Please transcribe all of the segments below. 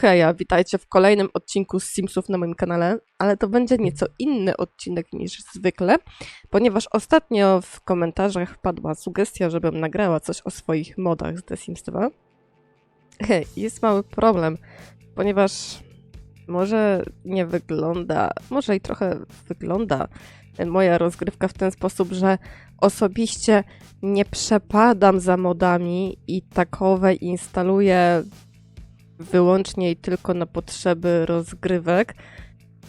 Heja, witajcie w kolejnym odcinku z Simsów na moim kanale, ale to będzie nieco inny odcinek niż zwykle, ponieważ ostatnio w komentarzach padła sugestia, żebym nagrała coś o swoich modach z The Sims 2. Hej, jest mały problem, ponieważ może nie wygląda, może i trochę wygląda moja rozgrywka w ten sposób, że osobiście nie przepadam za modami i takowe instaluję wyłącznie i tylko na potrzeby rozgrywek,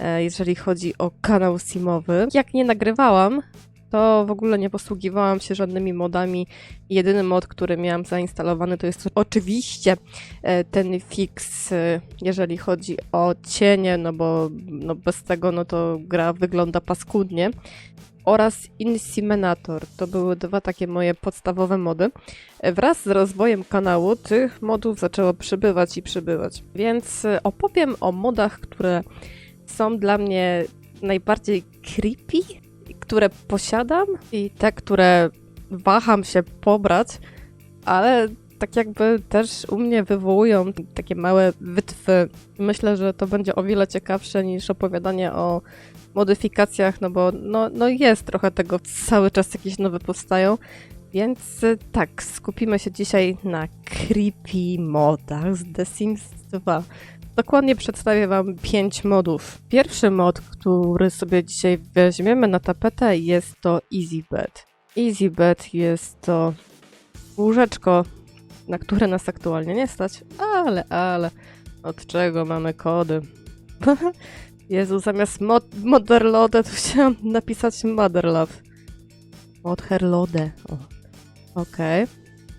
e, jeżeli chodzi o kanał simowy. Jak nie nagrywałam, to w ogóle nie posługiwałam się żadnymi modami. Jedyny mod, który miałam zainstalowany, to jest oczywiście e, ten fix, e, jeżeli chodzi o cienie, no bo no bez tego no to gra wygląda paskudnie. Oraz Inseminator. To były dwa takie moje podstawowe mody. E, Wraz z rozwojem kanału tych modów zaczęło przybywać i przybywać. Więc opowiem o modach, które są dla mnie najbardziej creepy, które posiadam i te, które waham się pobrać, ale tak jakby też u mnie wywołują takie małe wytwy. Myślę, że to będzie o wiele ciekawsze niż opowiadanie o modyfikacjach, no bo no, no jest trochę tego, cały czas jakieś nowe powstają. Więc y, tak, skupimy się dzisiaj na creepy modach z The Sims 2. Dokładnie przedstawię Wam 5 modów. Pierwszy mod, który sobie dzisiaj weźmiemy na tapetę jest to Easy Bed. Easy Bed jest to łóżeczko, na które nas aktualnie nie stać, ale, ale, od czego mamy kody? Jezu, zamiast mod Motherlode to chciałam napisać Motherlove. Motherlode, o. Okej.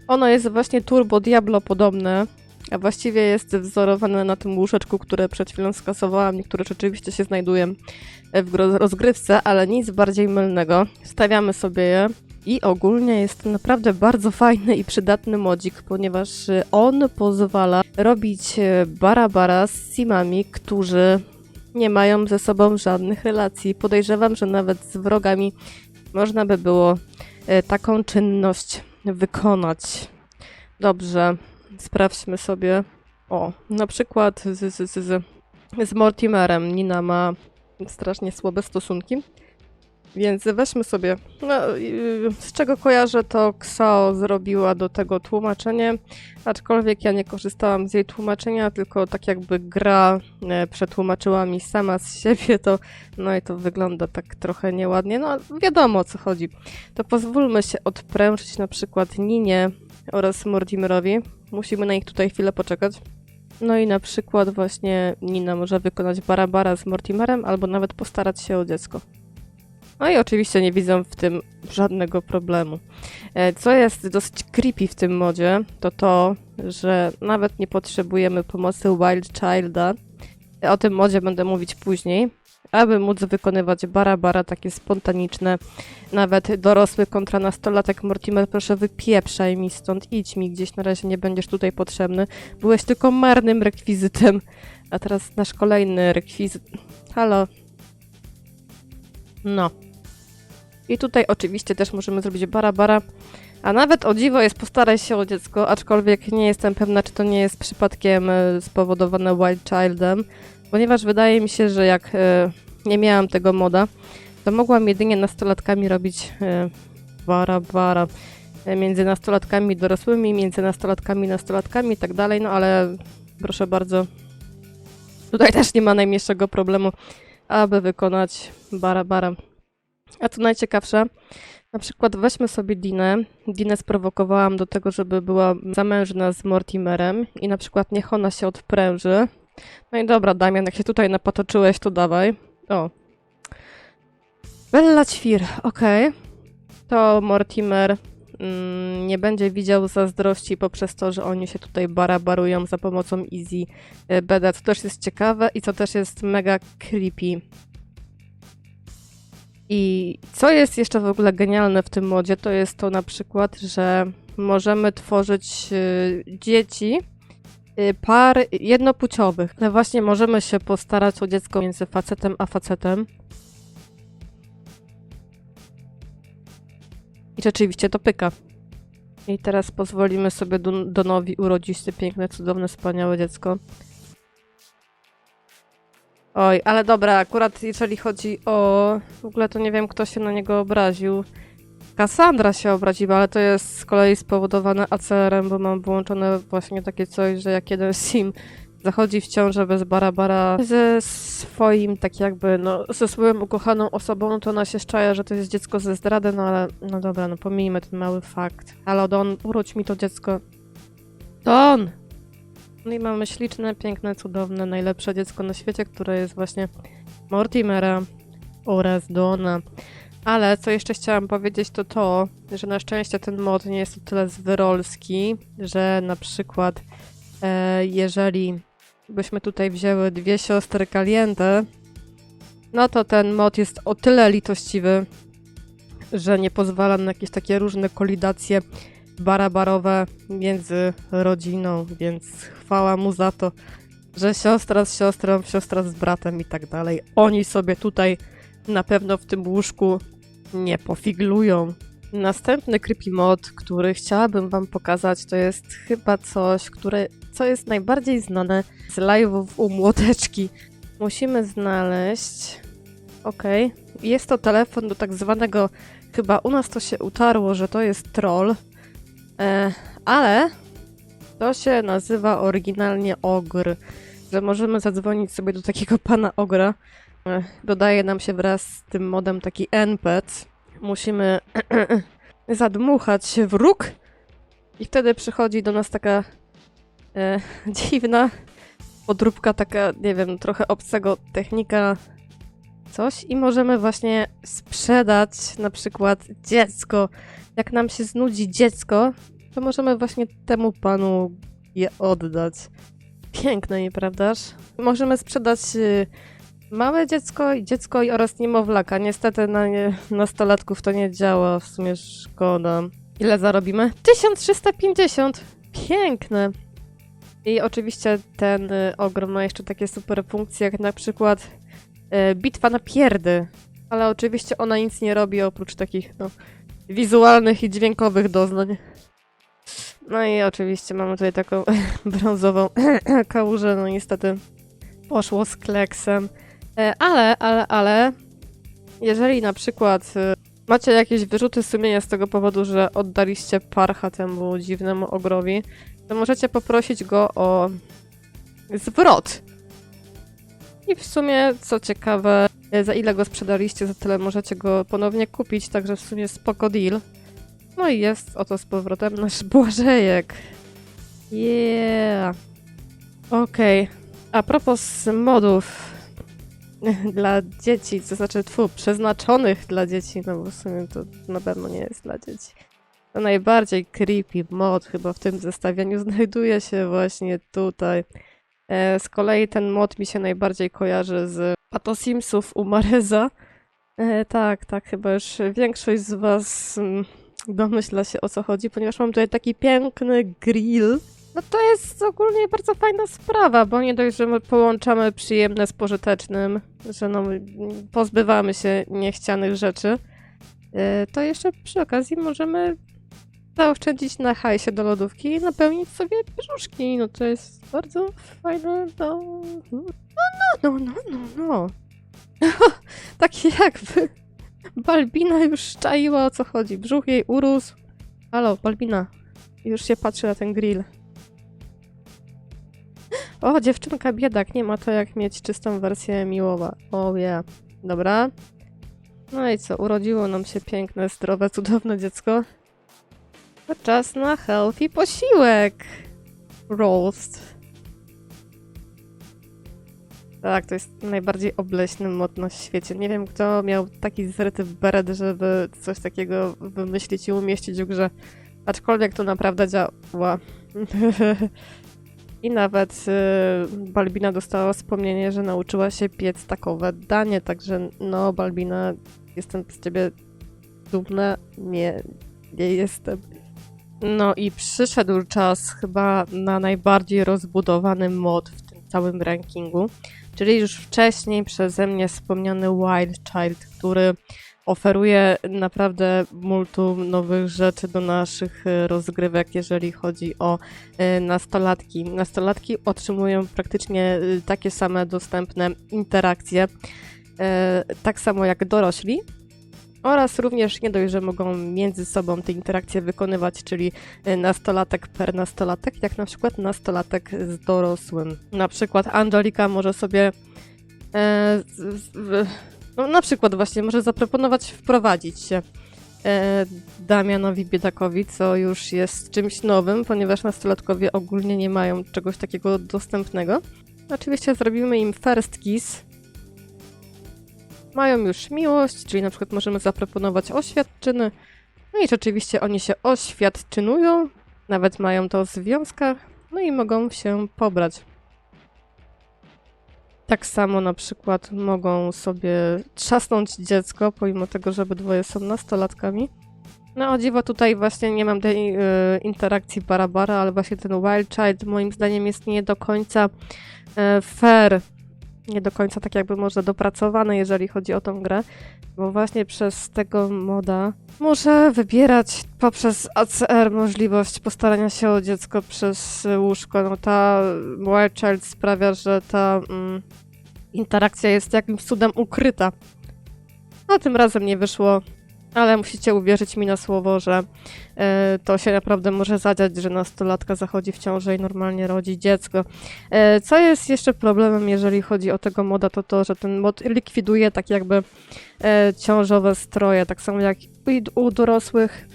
Ono jest właśnie Turbo Diablo podobne, a właściwie jest wzorowane na tym łóżeczku, które przed chwilą skasowałam i które rzeczywiście się znajdują w gro- rozgrywce, ale nic bardziej mylnego. Stawiamy sobie je i ogólnie jest to naprawdę bardzo fajny i przydatny modzik, ponieważ y, on pozwala robić y, bara-bara z simami, którzy nie mają ze sobą żadnych relacji. Podejrzewam, że nawet z wrogami można by było taką czynność wykonać. Dobrze, sprawdźmy sobie. O, na przykład z, z, z, z, z Mortimerem Nina ma strasznie słabe stosunki. Więc weźmy sobie, no, yy, z czego kojarzę, to Ksao zrobiła do tego tłumaczenie, aczkolwiek ja nie korzystałam z jej tłumaczenia, tylko tak jakby gra e, przetłumaczyła mi sama z siebie, to no i to wygląda tak trochę nieładnie, no wiadomo o co chodzi. To pozwólmy się odprężyć na przykład Ninie oraz Mortimerowi, musimy na nich tutaj chwilę poczekać. No i na przykład właśnie Nina może wykonać barabara z Mortimerem, albo nawet postarać się o dziecko. No i oczywiście nie widzę w tym żadnego problemu. E, Co jest dosyć creepy w tym modzie, to to, że nawet nie potrzebujemy pomocy Wild Childa. O tym modzie będę mówić później. Aby móc wykonywać bara-bara takie spontaniczne, nawet dorosły kontra nastolatek, Mortimer, proszę wypieprzaj mi stąd, idź mi gdzieś, na razie nie będziesz tutaj potrzebny. Byłeś tylko marnym rekwizytem, a teraz nasz kolejny rekwizyt. Halo. No. I tutaj oczywiście też możemy zrobić bara-bara. A nawet o dziwo jest postaraj się o dziecko, aczkolwiek nie jestem pewna, czy to nie jest przypadkiem e, spowodowane Wild Childem, ponieważ wydaje mi się, że jak e, nie miałam tego moda, to mogłam jedynie nastolatkami robić e, bara-bara. E, między nastolatkami dorosłymi, między nastolatkami nastolatkami i tak dalej, no ale proszę bardzo, tutaj też nie ma najmniejszego problemu, aby wykonać bara-bara. A co najciekawsze, na przykład weźmy sobie Dinę. Dinę sprowokowałam do tego, żeby była zamężna z Mortimerem i na przykład niech ona się odpręży. No i dobra, Damian, jak się tutaj napatoczyłeś, to dawaj. O. Bella Ćwir, okej. To Mortimer mm, nie będzie widział zazdrości poprzez to, że oni się tutaj barabarują za pomocą Easy Beda, co też jest ciekawe i co też jest mega creepy. I co jest jeszcze w ogóle genialne w tym modzie, to jest to na przykład, że możemy tworzyć y, dzieci y, par jednopłciowych. Ale właśnie możemy się postarać o dziecko między facetem a facetem. I rzeczywiście to pyka. I teraz pozwolimy sobie Donowi urodzić te piękne, cudowne, wspaniałe dziecko. Oj, ale dobra, akurat jeżeli chodzi o... W ogóle to nie wiem, kto się na niego obraził. Kassandra się obraziła, ale to jest z kolei spowodowane ACR-em, bo mam włączone właśnie takie coś, że jak jeden sim zachodzi w ciążę bez barabara ze swoim, tak jakby, no, ze swoją ukochaną osobą, no to ona się szczaja, że to jest dziecko ze zdrady, no ale, no dobra, no pomijmy ten mały fakt. Halo, Don, urodź mi to dziecko. Don! No i mamy śliczne, piękne, cudowne, najlepsze dziecko na świecie, które jest właśnie Mortimera oraz Dona. Ale co jeszcze chciałam powiedzieć, to to, że na szczęście ten mod nie jest o tyle zwyrolski, że na przykład e, jeżeli byśmy tutaj wzięły dwie siostry Caliente, no to ten mod jest o tyle litościwy, że nie pozwala na jakieś takie różne kolidacje barabarowe między rodziną, więc chwała mu za to, że siostra z siostrą, siostra z bratem i tak dalej. Oni sobie tutaj na pewno w tym łóżku nie pofiglują. Następny creepy mod, który chciałabym wam pokazać, to jest chyba coś, które, co jest najbardziej znane z live'ów u młodeczki. Musimy znaleźć... Okej. Jest to telefon do tak zwanego... Chyba u nas to się utarło, że to jest troll. E, ale to się nazywa oryginalnie ogr. Że możemy zadzwonić sobie do takiego pana ogra. E, dodaje nam się wraz z tym modem taki NPC. Musimy zadmuchać w róg i wtedy przychodzi do nas taka e, dziwna podróbka, taka, nie wiem, trochę obcego technika coś i możemy właśnie sprzedać na przykład dziecko. Jak nam się znudzi dziecko, to możemy właśnie temu panu je oddać. Piękne, nieprawdaż? Możemy sprzedać y, małe dziecko i dziecko oraz niemowlaka. Niestety na nastolatków to nie działa, w sumie szkoda. Ile zarobimy? 1350! Piękne! I oczywiście ten y, ogrom ma jeszcze takie super funkcje, jak na przykład bitwa na pierdy. Ale oczywiście ona nic nie robi oprócz takich no, wizualnych i dźwiękowych doznań. No i oczywiście mamy tutaj taką brązową kałużę, no niestety poszło z kleksem. E, Ale, ale, ale, jeżeli na przykład e, macie jakieś wyrzuty sumienia z tego powodu, że oddaliście parcha temu dziwnemu ogrowi, to możecie poprosić go o zwrot. I w sumie, co ciekawe, e, za ile go sprzedaliście, za tyle możecie go ponownie kupić, także w sumie spoko deal. No i jest oto z powrotem nasz Błażejek. Yeah. Okej. A propos modów dla dzieci, to znaczy tfu, przeznaczonych dla dzieci, no bo w sumie to na pewno nie jest dla dzieci. To najbardziej creepy mod chyba w tym zestawieniu znajduje się właśnie tutaj. E, z kolei ten mod mi się najbardziej kojarzy z Pato Simsów u Mareza. E, tak, tak, chyba już większość z was mm, domyśla się o co chodzi, ponieważ mam tutaj taki piękny grill. No to jest ogólnie bardzo fajna sprawa, bo nie dość, że my połączamy przyjemne z pożytecznym, że no, pozbywamy się niechcianych rzeczy, e, to jeszcze przy okazji możemy zaoszczędzić na hajsie do lodówki i napełnić sobie brzuszki. No to jest bardzo fajne, no... No, no, no, no, no, no. Takie jakby Balbina już czaiła o co chodzi. Brzuch jej urósł. Halo, Balbina. Już się patrzy na ten grill. O, dziewczynka biedak, nie ma to jak mieć czystą wersję miłowa. O yeah. Dobra. No i co, urodziło nam się piękne, zdrowe, cudowne dziecko. To czas na healthy posiłek. Roast. Tak, to jest najbardziej obleśny mod na świecie. Nie wiem, kto miał taki zryty beret, żeby coś takiego wymyślić i umieścić w grze. Aczkolwiek to naprawdę działa. I nawet y, Balbina dostała wspomnienie, że nauczyła się piec takowe danie, także no Balbina, jestem z ciebie dumna. Nie, nie jestem. No i przyszedł czas chyba na najbardziej rozbudowany mod w tym całym rankingu, czyli już wcześniej przeze mnie wspomniany Wild Child, który oferuje naprawdę multum nowych rzeczy do naszych e, rozgrywek, jeżeli chodzi o e, nastolatki. Nastolatki otrzymują praktycznie e, takie same dostępne interakcje, tak samo jak dorośli. Oraz również nie dość, że mogą między sobą te interakcje wykonywać, czyli e, nastolatek per nastolatek, jak na przykład nastolatek z dorosłym. Na przykład Angelika może sobie e, z, no, na przykład właśnie może zaproponować wprowadzić się e, Damianowi Biedakowi, co już jest czymś nowym, ponieważ nastolatkowie ogólnie nie mają czegoś takiego dostępnego. Oczywiście zrobimy im first kiss. Mają już miłość, czyli na przykład możemy zaproponować oświadczyny. No i rzeczywiście oni się oświadczynują, nawet mają to w związkach, no i mogą się pobrać. Tak samo na przykład mogą sobie trzasnąć dziecko, pomimo tego, że obydwoje są nastolatkami. No o dziwo tutaj właśnie nie mam tej y, interakcji Barabara, ale właśnie ten Wild Child moim zdaniem jest nie do końca y, fair, nie do końca tak jakby może dopracowany, jeżeli chodzi o tą grę, bo właśnie przez tego moda muszę wybierać poprzez ACR możliwość postarania się o dziecko przez łóżko. No ta Wild Child sprawia, że ta mm, interakcja jest jakimś cudem ukryta. No tym razem nie wyszło, ale musicie uwierzyć mi na słowo, że e, to się naprawdę może zadziać, że nastolatka zachodzi w ciążę i normalnie rodzi dziecko. E, co jest jeszcze problemem, jeżeli chodzi o tego moda, to to, że ten mod likwiduje tak jakby e, ciążowe stroje, tak samo jak i u dorosłych.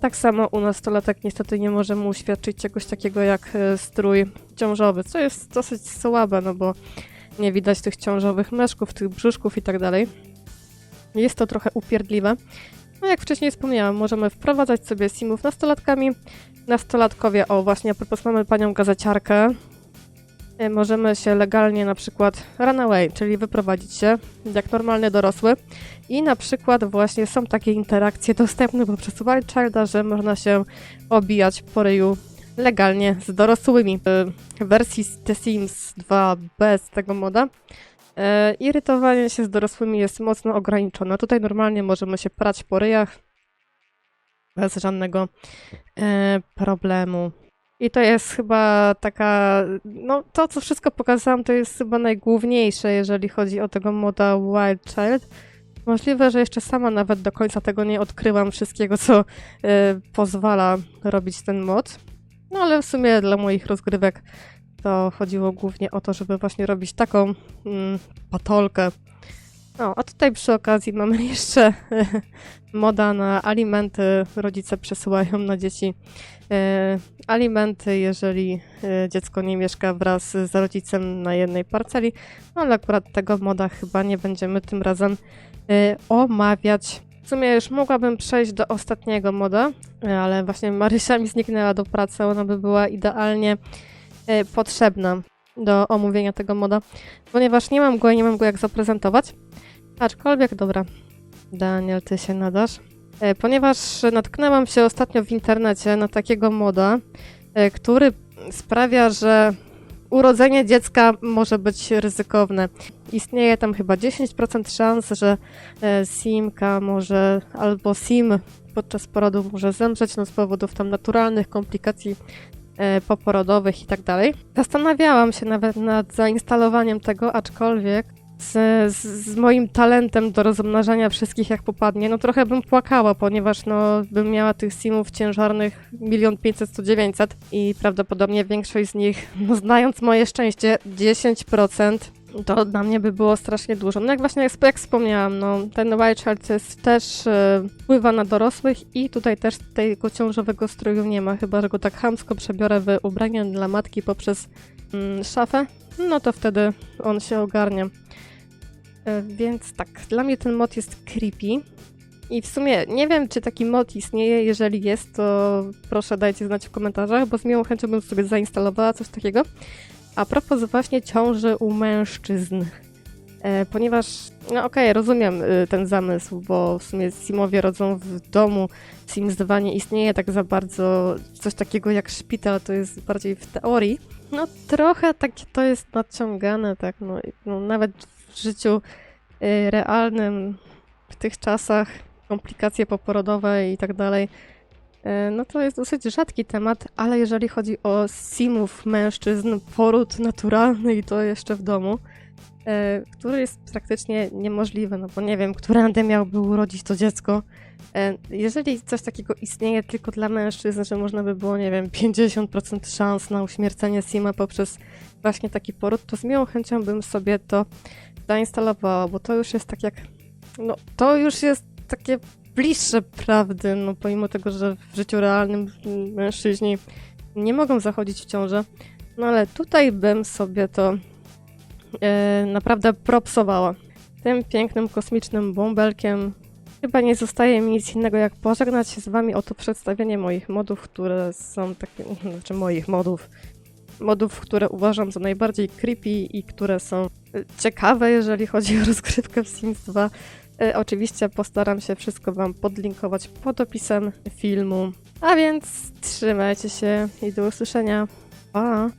Tak samo u nastolatek niestety nie możemy uświadczyć czegoś takiego jak strój ciążowy, co jest dosyć słabe, no bo nie widać tych ciążowych meszków, tych brzuszków i tak dalej. Jest to trochę upierdliwe. No jak wcześniej wspomniałam, możemy wprowadzać sobie simów nastolatkami. Nastolatkowie, o właśnie, a propos mamy panią gazeciarkę, y, możemy się legalnie na przykład run away, czyli wyprowadzić się jak normalny dorosły i na przykład właśnie są takie interakcje dostępne poprzez Wild Childa, że można się obijać po ryju legalnie z dorosłymi. Y, W wersji The Sims 2 bez tego moda e, irytowanie się z dorosłymi jest mocno ograniczone. Tutaj normalnie możemy się prać po ryjach bez żadnego e, problemu. I to jest chyba taka, no to co wszystko pokazałam, to jest chyba najgłówniejsze, jeżeli chodzi o tego moda Wild Child. Możliwe, że jeszcze sama nawet do końca tego nie odkryłam wszystkiego, co e, pozwala robić ten mod. No ale w sumie dla moich rozgrywek to chodziło głównie o to, żeby właśnie robić taką mm, patolkę. No, a tutaj przy okazji mamy jeszcze moda na alimenty. Rodzice przesyłają na dzieci e, alimenty, jeżeli e, dziecko nie mieszka wraz z rodzicem na jednej parceli. No ale akurat tego moda chyba nie będziemy tym razem e, omawiać. W sumie już mogłabym przejść do ostatniego moda, ale właśnie Marysia mi zniknęła do pracy, ona by była idealnie e, potrzebna do omówienia tego moda, ponieważ nie mam go i nie mam go jak zaprezentować. Aczkolwiek, dobra, Daniel, ty się nadasz. E, Ponieważ natknęłam się ostatnio w internecie na takiego moda, e, który sprawia, że urodzenie dziecka może być ryzykowne. Istnieje tam chyba 10% szans, że simka może albo sim podczas porodu może zemrzeć no, z powodów tam naturalnych komplikacji poporodowych i tak dalej. Zastanawiałam się nawet nad zainstalowaniem tego, aczkolwiek z, z, z moim talentem do rozmnażania wszystkich jak popadnie, no trochę bym płakała, ponieważ no bym miała tych simów ciężarnych 1 500 100 900 i prawdopodobnie większość z nich, no znając moje szczęście, 10% to dla mnie by było strasznie dużo. No jak właśnie jak, wspomniałam, no ten jest też e, wpływa na dorosłych i tutaj też tego ciążowego stroju nie ma, chyba że go tak chamsko przebiorę w ubrania dla matki poprzez mm, szafę, no to wtedy on się ogarnia. E, Więc tak, dla mnie ten mod jest creepy. I w sumie nie wiem, czy taki mod istnieje. Jeżeli jest, to proszę dajcie znać w komentarzach, bo z miłą chęcią bym sobie zainstalowała coś takiego. A propos właśnie ciąży u mężczyzn. E, ponieważ, no okej, rozumiem y, ten zamysł, bo w sumie Simowie rodzą w domu. Sims 2 nie istnieje tak za bardzo. Coś takiego jak szpital to jest bardziej w teorii. No trochę tak to jest nadciągane, tak, no, no nawet w życiu y, realnym w tych czasach, komplikacje poporodowe i tak dalej, e, no to jest dosyć rzadki temat, ale jeżeli chodzi o simów mężczyzn, poród naturalny i to jeszcze w domu, e, który jest praktycznie niemożliwy, no bo nie wiem, którędy miałby urodzić to dziecko. E, Jeżeli coś takiego istnieje tylko dla mężczyzn, że można by było, nie wiem, 50% szans na uśmiercenie Sima poprzez właśnie taki poród, to z miłą chęcią bym sobie to zainstalowała, bo to już jest tak jak. No, to już jest takie bliższe prawdy, no pomimo tego, że w życiu realnym mężczyźni nie mogą zachodzić w ciążę. No ale tutaj bym sobie to e, naprawdę propsowała. Tym pięknym kosmicznym bąbelkiem Chyba nie zostaje mi nic innego jak pożegnać się z wami o to przedstawienie moich modów, które są takie, znaczy moich modów, modów, które uważam za najbardziej creepy i które są y, ciekawe, jeżeli chodzi o rozgrywkę w Sims 2. Y, Oczywiście postaram się wszystko wam podlinkować pod opisem filmu. A więc trzymajcie się i do usłyszenia. Pa!